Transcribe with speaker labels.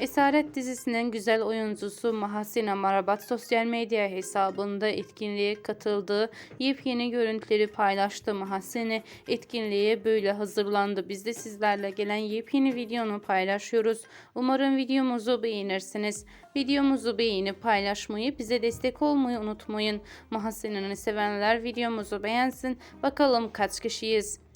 Speaker 1: Esaret dizisinin güzel oyuncusu Mahasina Marabat sosyal medya hesabında etkinliğe katıldığı yepyeni görüntüleri paylaştı. Mahasine etkinliğe böyle hazırlandı. Biz de sizlerle gelen yepyeni videonu paylaşıyoruz. Umarım videomuzu beğenirsiniz. Videomuzu beğenip paylaşmayı, bize destek olmayı unutmayın. Mahasine'ni sevenler videomuzu beğensin. Bakalım kaç kişiyiz?